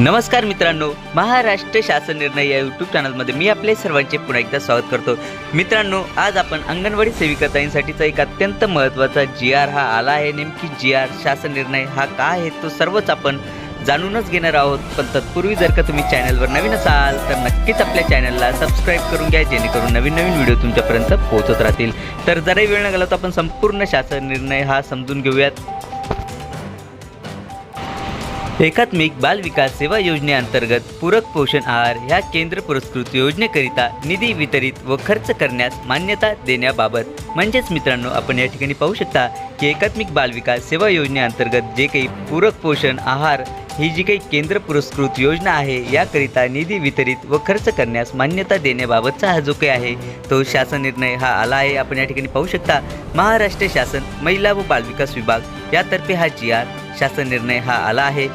नमस्कार मित्रांनो महाराष्ट्र शासन निर्णय या यूट्यूब चॅनलमध्ये मी आपले सर्वांचे पुन्हा एकदा स्वागत करतो. मित्रांनो आज आपण अंगणवाडी सेविकाताईंसाठीचा एक अत्यंत महत्त्वाचा जी आर हा आला आहे. नेमकी जी आर शासन निर्णय हा का आहे तो सर्वच आपण जाणूनच घेणार आहोत. पण तत्पूर्वी जर का तुम्ही चॅनलवर नवीन असाल तर नक्कीच आपल्या चॅनलला सबस्क्राईब करून घ्या जेणेकरून नवीन नवीन व्हिडिओ तुमच्यापर्यंत पोहोचत राहतील. तर जराही वेळ न गेला तर आपण संपूर्ण शासन निर्णय हा समजून घेऊयात. एकात्मिक बाल विकास सेवा योजनेअंतर्गत पूरक पोषण आहार ह्या केंद्र पुरस्कृत योजनेकरिता निधी वितरित व खर्च करण्यास मान्यता देण्याबाबत. म्हणजेच मित्रांनो आपण या ठिकाणी पाहू शकता की एकात्मिक बाल विकास सेवा योजनेअंतर्गत जे काही पूरक पोषण आहार ही जी काही केंद्र पुरस्कृत योजना आहे याकरिता निधी वितरित व खर्च करण्यास मान्यता देण्याबाबतचा हा जो काही आहे तो शासन निर्णय हा आला आहे. आपण या ठिकाणी पाहू शकता महाराष्ट्र शासन महिला व बालविकास विभाग यातर्फे हा जी आर शासन निर्णय हा आला आहे.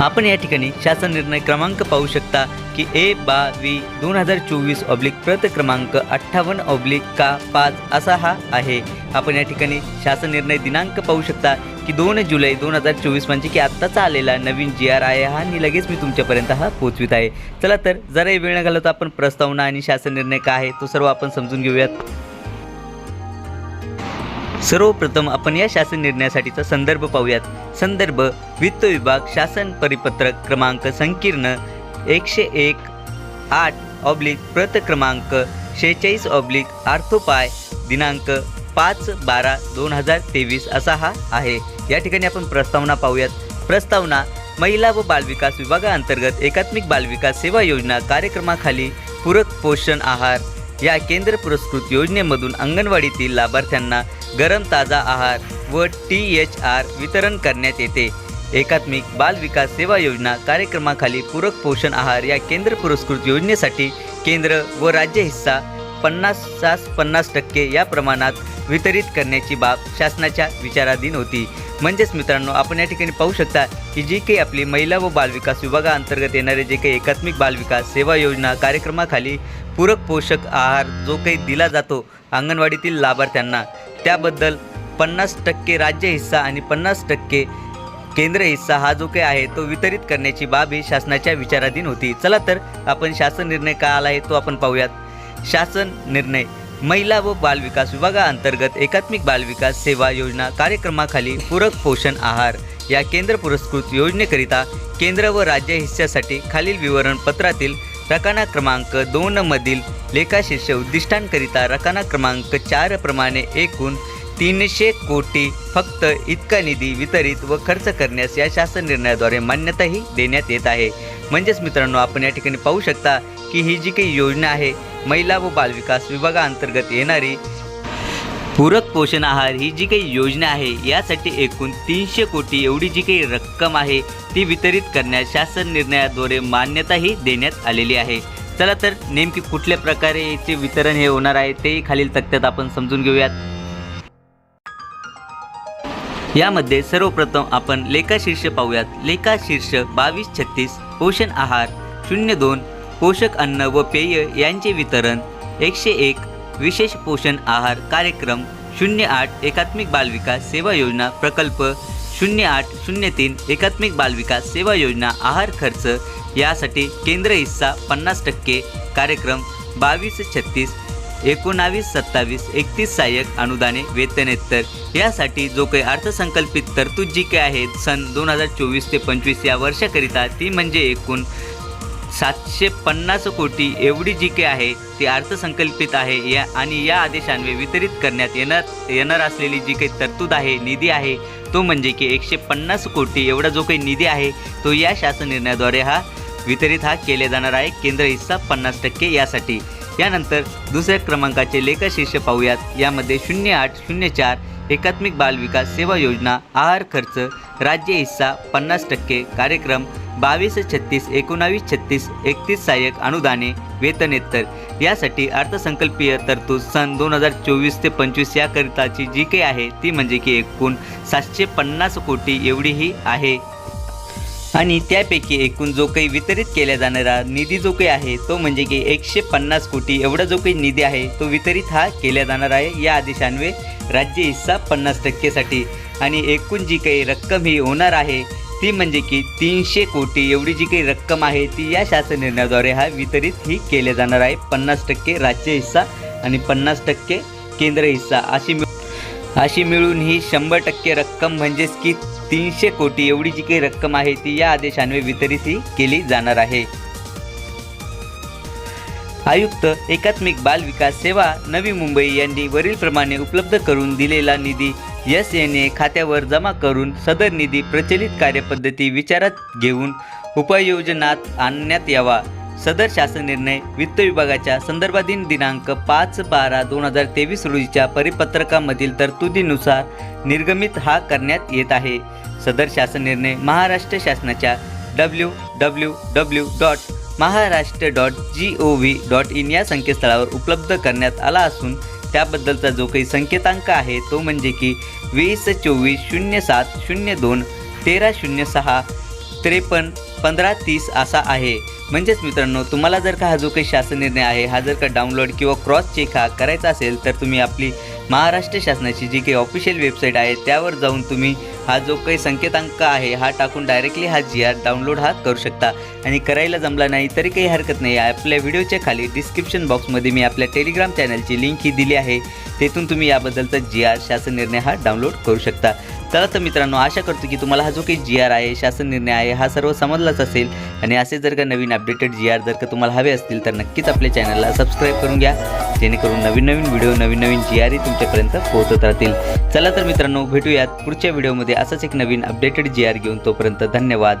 आपण या ठिकाणी शासन निर्णय क्रमांक पाहू शकता की ए बा वी दोन हजार चोवीस ऑब्लिक प्रत क्रमांक अठ्ठावन्न ऑब्लिक का पाच असा हा आहे. आपण या ठिकाणी शासन निर्णय दिनांक पाहू शकता की दोन जुलै दोन हजार चोवीस म्हणजे की आत्ताचा आलेला नवीन जी आर आहे हा आणि लगेच मी तुमच्यापर्यंत हा पोचवित आहे. चला तर जराही वेळ न घालवता आपण प्रस्तावना आणि शासन निर्णय काय आहे तो सर्व आपण समजून घेऊयात. सर्वप्रथम आपण या शासन निर्णयासाठीचा संदर्भ पाहूयात. संदर्भ वित्त विभाग शासन परिपत्रक क्रमांक संकीर्ण एकशे एक आठ ऑब्लिक प्रत क्रमांक शेहेचाळीस ऑब्लिक आर्थोपाय दिनांक पाच बारा दोन हजार तेवीस असा हा आहे. या ठिकाणी आपण प्रस्तावना पाहूयात. प्रस्तावना महिला व बालविकास विभागाअंतर्गत एकात्मिक बालविकास सेवा योजना कार्यक्रमाखाली पूरक पोषण आहार या केंद्र पुरस्कृत योजनेमधून अंगणवाडीतील लाभार्थ्यांना गरम ताजा आहार व टी एच आर वितरण करण्यात येते. एकात्मिक बाल विकास सेवा योजना कार्यक्रमाखाली पूरक पोषण आहार या केंद्र पुरस्कृत योजनेसाठी केंद्र व राज्य हिस्सा पन्नास सास पन्नास टक्के या प्रमाणात वितरित करण्याची बाब शासनाच्या विचाराधीन होती. म्हणजेच मित्रांनो आपण या ठिकाणी पाहू शकता की जी काही आपली महिला व बालविकास विभागाअंतर्गत येणारे जे काही एकात्मिक बालविकास सेवा योजना कार्यक्रमाखाली पूरक पोषक आहार जो काही दिला जातो अंगणवाडीतील लाभार्थ्यांना त्याबद्दल पन्नास टक्के राज्य हिस्सा आणि पन्नास टक्के केंद्र हिस्सा हा जो काही आहे तो वितरित करण्याची बाब ही शासनाच्या विचाराधीन होती. चला तर आपण शासन निर्णय काय आला आहे तो आपण पाहूयात. शासन निर्णय महिला व बालविकास विभागाअंतर्गत एकात्मिक बालविकास सेवा योजना कार्यक्रमाखाली पूरक पोषण आहार या केंद्र पुरस्कृत योजनेकरिता केंद्र व राज्य हिस्स्यासाठी खालील विवरणपत्रातील रकाना क्रमांक दोनमधील लेखाशीर्ष उद्दिष्टांकरिता रकाना क्रमांक चार प्रमाणे एकूण तीनशे कोटी फक्त इतका निधी वितरित व खर्च करण्यास या शासन निर्णयाद्वारे मान्यताही देण्यात येत आहे. म्हणजेच मित्रांनो आपण या ठिकाणी पाहू शकता की ही जी काही योजना आहे महिला व बालविकास विभागाअंतर्गत येणारी पूरक पोषण आहार ही जी काही योजना आहे यासाठी एकूण तीनशे कोटी एवढी जी काही रक्कम आहे ती वितरित करण्यास शासन निर्णयाद्वारे मान्यताही देण्यात आलेली आहे. चला तर नेमकी कुठल्या प्रकारे याचे वितरण हे होणार आहे तेही खालील तक्त्यात आपण समजून घेऊयात. यामध्ये सर्वप्रथम आपण लेखाशीर्ष पाहूयात. लेखाशीर्ष बावीस छत्तीस पोषण आहार शून्य दोन पोषक अन्न व पेय यांचे वितरण एकशे एक विशेष पोषण आहार कार्यक्रम शून्य आठ एकात्मिक बालविकास सेवा योजना प्रकल्प शून्य आठ शून्य तीन एकात्मिक बालविकास सेवा योजना आहार खर्च यासाठी केंद्र हिस्सा पन्नास टक्के कार्यक्रम बावीस छत्तीस एकोणावीस सत्तावीस एकतीस सहाय्यक अनुदाने वेतनेत्तर. यासाठी जो काही अर्थसंकल्पित तरतूद जी काही आहे सन दोन हजार चोवीस ते पंचवीस या वर्षाकरिता ती म्हणजे एकूण सातशे पन्नास कोटी एवढी जी काही आहे ती अर्थसंकल्पित आहे या आणि या आदेशान्वये वितरित करण्यात येणार येणार असलेली जी काही तरतूद आहे निधी आहे तो म्हणजे की एकशे पन्नास कोटी एवढा जो काही निधी आहे तो या शासन निर्णयाद्वारे हा वितरित हा केले जाणार आहे. केंद्र हिस्सा पन्नास टक्के यासाठी. यानंतर दुसऱ्या क्रमांकाचे लेखशीर्ष पाहूयात. यामध्ये शून्य आठ शून्य चार एकात्मिक बालविकास सेवा योजना आहार खर्च राज्य हिस्सा पन्नास टक्के कार्यक्रम बावीस छत्तीस एकोणावीस छत्तीस एकतीस सहाय्यक अनुदाने वेतनेत्तर यासाठी अर्थसंकल्पीय तरतूद सन दोन हजार चोवीस ते पंचवीस याकरिताची जी काही आहे ती म्हणजे की एकूण सातशे पन्नास कोटी एवढीही आहे. आणि त्यापैकी एकूण जो काही वितरित केला जाणारा निधी जो काही आहे तो म्हणजे की एकशे पन्नास कोटी. एवढा जो काही निधी आहे तो वितरित हा केला जाणार आहे. या आदेशान्वये राज्य हिस्सा पन्नास टक्केसाठी. आणि एकूण जी काही रक्कम ही होणार आहे ती म्हणजे की तीनशे कोटी एवढी जी काही रक्कम आहे ती या शासन निर्णयाद्वारे हा वितरित ही केले जाणार आहे. पन्नास टक्के राज्य हिस्सा आणि पन्नास टक्के केंद्र हिस्सा अशी अशी मिळून ही शंभर टक्के रक्कम म्हणजेच की तीनशे कोटी एवढी जी काही रक्कम आहे ती या आदेशान्वये वितरित ही केली जाणार आहे. आयुक्त एकात्मिक बाल विकास सेवा नवी मुंबई यांनी वरीलप्रमाणे उपलब्ध करून दिलेला निधी एस एन ए खात्यावर जमा करून सदर निधी प्रचलित कार्यपद्धती विचारात घेऊन उपाययोजनात आणण्यात यावा. सदर शासन निर्णय वित्त विभागाच्या संदर्भाधीन दिनांक पाच बारा दोन हजार तेवीस रोजीच्या परिपत्रकामधील तरतुदीनुसार निर्गमित हा करण्यात येत आहे. सदर शासन निर्णय महाराष्ट्र शासनाच्या W W W dot Maharashtra dot G O V dot in या संकेतस्थळावर उपलब्ध करण्यात आला असून त्याबद्दलचा जो काही संकेतांक आहे तो म्हणजे की वीस चोवीस शून्य सात शून्य दोन तेरा शून्य सहा त्रेपन्न पंधरा तीस असा आहे. म्हणजेच मित्रांनो तुम्हाला जर का हा जो काही शासन निर्णय आहे हा जर का डाउनलोड किंवा क्रॉस चेक हा करायचा असेल तर तुम्ही आपली महाराष्ट्र शासनाची जी काही ऑफिशियल वेबसाईट आहे त्यावर जाऊन तुम्ही हा जो काही संकेतांक आहे हा टाकून डायरेक्टली हा जी आर डाउनलोड हा करू शकता. आणि करायला जमला नाही तरी काही हरकत नाही. आपल्या व्हिडिओच्या खाली डिस्क्रिप्शन बॉक्समध्ये मी आपल्या टेलिग्राम चॅनलची लिंक ही दिली आहे. तेथून तुम्ही याबद्दलचा जी आर शासन निर्णय हा डाउनलोड करू शकता. चला तर मित्रांनो आशा करतो की तुम्हाला हा जो काही जी आर आहे शासन निर्णय आहे हा सर्व समजलाच असेल. आणि असे जर का नवीन अपडेटेड जी आर जर का तुम्हाला हवे असतील तर नक्कीच आपल्या चॅनलला सबस्क्राईब करून घ्या. जेणेकरून नवीन नवीन व्हिडिओ नवीन नवीन जी आरही तुमच्यापर्यंत पोहोचत राहतील. चला तर मित्रांनो भेटूयात पुढच्या व्हिडिओमध्ये असंच एक नवीन अपडेटेड जी आर घेऊन तोपर्यंत धन्यवाद.